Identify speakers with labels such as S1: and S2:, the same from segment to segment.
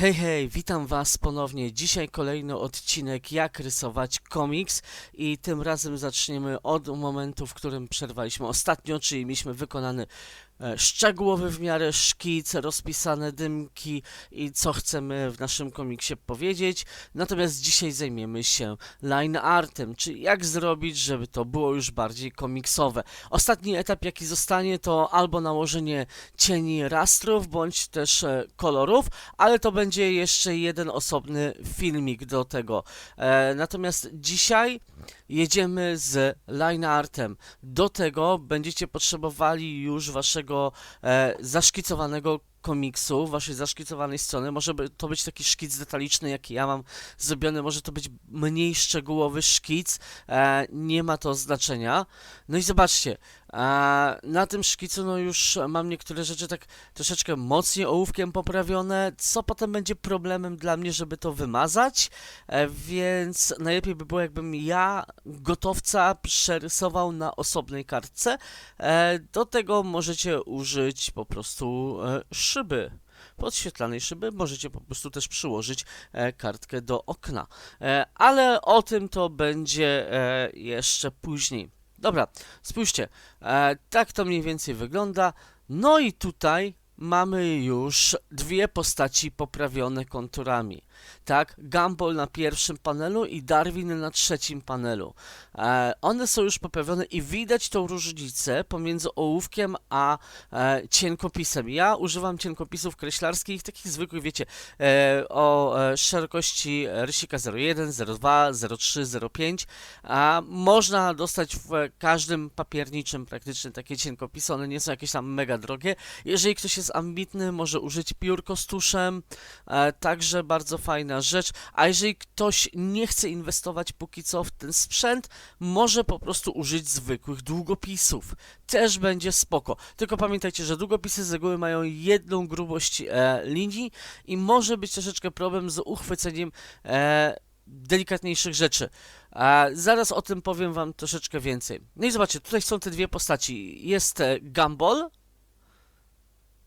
S1: Hej, hej, witam was ponownie. Dzisiaj kolejny odcinek jak rysować komiks i tym razem zaczniemy od momentu, w którym przerwaliśmy ostatnio, czyli mieliśmy wykonany szczegółowy w miarę szkic, rozpisane dymki i co chcemy w naszym komiksie powiedzieć. Natomiast dzisiaj zajmiemy się line artem, czyli jak zrobić, żeby to było już bardziej komiksowe. Ostatni etap jaki zostanie to albo nałożenie cieni rastrów, bądź też e, kolorów, ale to będzie jeszcze jeden osobny filmik do tego. E, natomiast dzisiaj jedziemy z line artem. Do tego będziecie potrzebowali już waszego e, zaszkicowanego komiksu, waszej zaszkicowanej strony. Może to być taki szkic detaliczny, jaki ja mam zrobiony, może to być mniej szczegółowy szkic, e, nie ma to znaczenia. No i zobaczcie, e, na tym szkicu no już mam niektóre rzeczy tak troszeczkę mocniej ołówkiem poprawione, co potem będzie problemem dla mnie, żeby to wymazać, e, więc najlepiej by było, jakbym ja gotowca przerysował na osobnej kartce. E, do tego możecie użyć po prostu e, szyby. Podświetlanej szyby możecie po prostu też przyłożyć kartkę do okna. Ale o tym to będzie jeszcze później. Dobra, spójrzcie, e, tak to mniej więcej wygląda. No i tutaj mamy już dwie postaci poprawione konturami. Tak, Gumball na pierwszym panelu i Darwin na trzecim panelu. E, one są już poprawione i widać tą różnicę pomiędzy ołówkiem a e, cienkopisem. Ja używam cienkopisów kreślarskich, takich zwykłych, wiecie, e, o e, szerokości rysika 01, 02, 03, 05. A można dostać w każdym papierniczym praktycznie takie cienkopisy, one nie są jakieś tam mega drogie. Jeżeli ktoś jest ambitny, może użyć piórko z tuszem, e, także bardzo fajna rzecz. A jeżeli ktoś nie chce inwestować póki co w ten sprzęt, może po prostu użyć zwykłych długopisów. Też będzie spoko. Tylko pamiętajcie, że długopisy z reguły mają jedną grubość e, linii i może być troszeczkę problem z uchwyceniem e, delikatniejszych rzeczy. E, zaraz o tym powiem wam troszeczkę więcej. No i zobaczcie, tutaj są te dwie postaci. Jest e, Gumball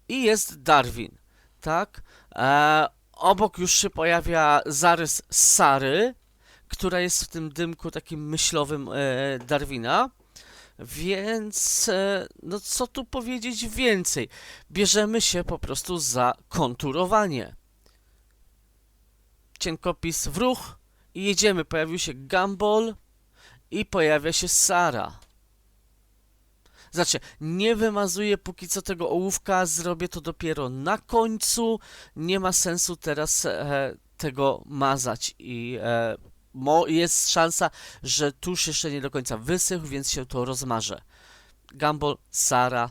S1: i jest Darwin, tak? E, obok już się pojawia zarys Sary, która jest w tym dymku takim myślowym e, Darwina. Więc, e, no co tu powiedzieć więcej? Bierzemy się po prostu za konturowanie. Cienkopis w ruch i jedziemy. Pojawił się Gumball i pojawia się Sara. Znaczy, nie wymazuję póki co tego ołówka, zrobię to dopiero na końcu. Nie ma sensu teraz e, tego mazać i e, mo, jest szansa, że tusz jeszcze nie do końca wysychł, więc się to rozmarze. Gumball, Sara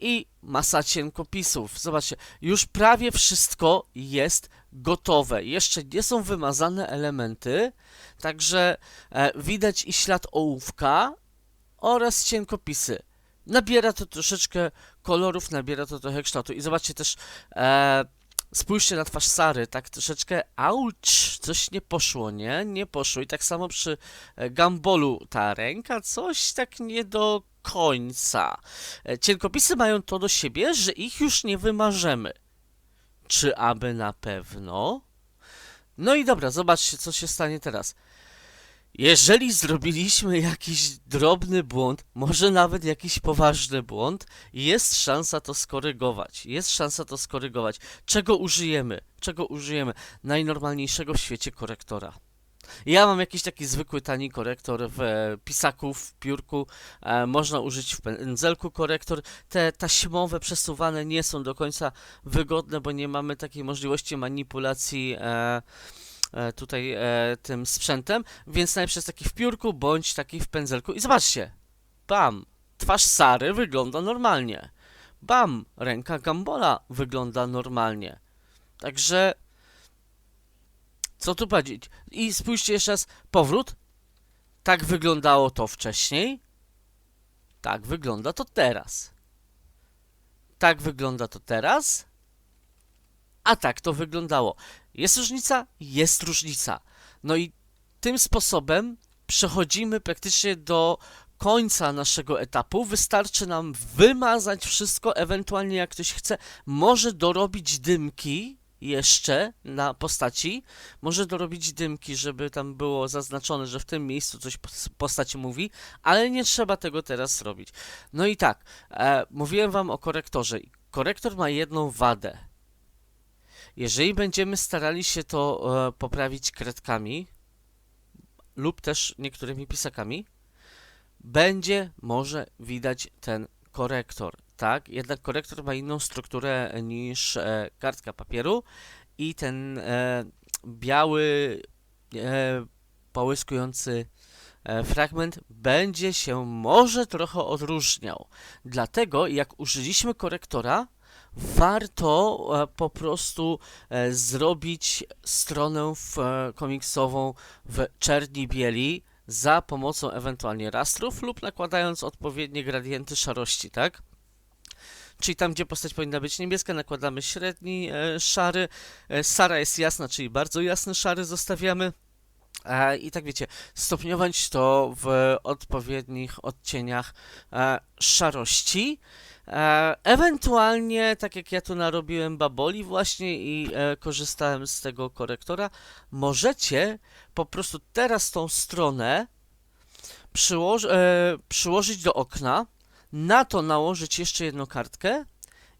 S1: i masa cienkopisów. Zobaczcie, już prawie wszystko jest gotowe. Jeszcze nie są wymazane elementy, także e, widać i ślad ołówka oraz cienkopisy. Nabiera to troszeczkę kolorów, nabiera to trochę kształtu. I zobaczcie też, e, spójrzcie na twarz Sary, tak troszeczkę, auć, coś nie poszło, nie? Nie poszło. I tak samo przy e, Gambolu ta ręka, coś tak nie do końca. E, Cienkopisy mają to do siebie, że ich już nie wymarzemy. Czy aby na pewno? No i dobra, zobaczcie, co się stanie teraz. Jeżeli zrobiliśmy jakiś drobny błąd, może nawet jakiś poważny błąd, jest szansa to skorygować. Jest szansa to skorygować. Czego użyjemy? Czego użyjemy? Najnormalniejszego w świecie korektora. Ja mam jakiś taki zwykły, tani korektor w e, pisaku, w piórku. E, można użyć w pędzelku korektor. Te taśmowe, przesuwane nie są do końca wygodne, bo nie mamy takiej możliwości manipulacji. E, tutaj e, tym sprzętem, więc najlepszy jest taki w piórku bądź taki w pędzelku. I zobaczcie, bam, twarz Sary wygląda normalnie. Bam, ręka Gambola wygląda normalnie. Także, co tu powiedzieć? I spójrzcie jeszcze raz, powrót. Tak wyglądało to wcześniej. Tak wygląda to teraz. Tak wygląda to teraz. A tak to wyglądało. Jest różnica? Jest różnica. No i tym sposobem przechodzimy praktycznie do końca naszego etapu. Wystarczy nam wymazać wszystko, ewentualnie jak ktoś chce, może dorobić dymki, jeszcze na postaci. Może dorobić dymki, żeby tam było zaznaczone, że w tym miejscu coś pos- postać mówi, ale nie trzeba tego teraz robić. No i tak, e, mówiłem wam o korektorze. Korektor ma jedną wadę. Jeżeli będziemy starali się to e, poprawić kredkami lub też niektórymi pisakami, będzie może widać ten korektor, tak? Jednak korektor ma inną strukturę niż e, kartka papieru i ten e, biały, e, połyskujący e, fragment będzie się może trochę odróżniał. Dlatego jak użyliśmy korektora, warto e, po prostu e, zrobić stronę e, komiksową w czerni bieli za pomocą ewentualnie rastrów lub nakładając odpowiednie gradienty szarości, tak? Czyli tam, gdzie postać powinna być niebieska, nakładamy średni e, szary. E, Sara jest jasna, czyli bardzo jasny szary zostawiamy. E, I tak wiecie, stopniować to w odpowiednich odcieniach e, szarości. E, ewentualnie, tak jak ja tu narobiłem baboli właśnie i korzystałem z tego korektora, możecie po prostu teraz tą stronę przyłoż, przyłożyć do okna, na to nałożyć jeszcze jedną kartkę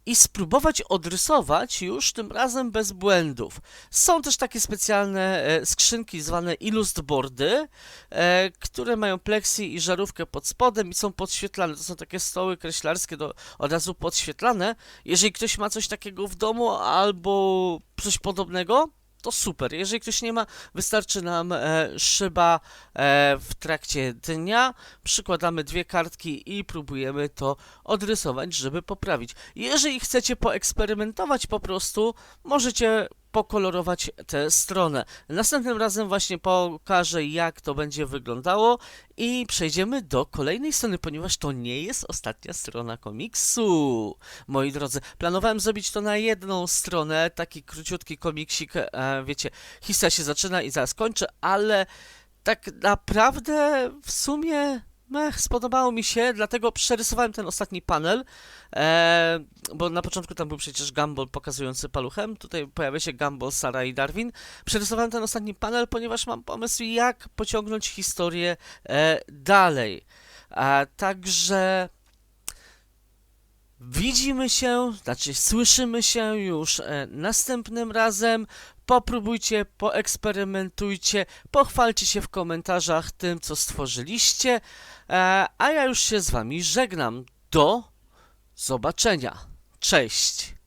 S1: i spróbować odrysować już tym razem bez błędów. Są też takie specjalne e, skrzynki zwane illustboardy, e, które mają pleksji i żarówkę pod spodem i są podświetlane. To są takie stoły kreślarskie do, od razu podświetlane. Jeżeli ktoś ma coś takiego w domu albo coś podobnego, to super. Jeżeli ktoś nie ma, wystarczy nam e, szyba e, w trakcie dnia. Przykładamy dwie kartki i próbujemy to odrysować, żeby poprawić. Jeżeli chcecie poeksperymentować po prostu, możecie pokolorować tę stronę. Następnym razem właśnie pokażę, jak to będzie wyglądało i przejdziemy do kolejnej strony, ponieważ to nie jest ostatnia strona komiksu. Moi drodzy, planowałem zrobić to na jedną stronę, taki króciutki komiksik, e, wiecie, historia się zaczyna i zaraz kończę, ale tak naprawdę w sumie mech, spodobało mi się, dlatego przerysowałem ten ostatni panel, e, bo na początku tam był przecież Gumball pokazujący paluchem, tutaj pojawia się Gumball, Sara i Darwin. Przerysowałem ten ostatni panel, ponieważ mam pomysł, jak pociągnąć historię e, dalej. A, także widzimy się, znaczy słyszymy się już e, następnym razem. Popróbujcie, poeksperymentujcie, pochwalcie się w komentarzach tym, co stworzyliście. E, a ja już się z wami żegnam. Do zobaczenia. Cześć.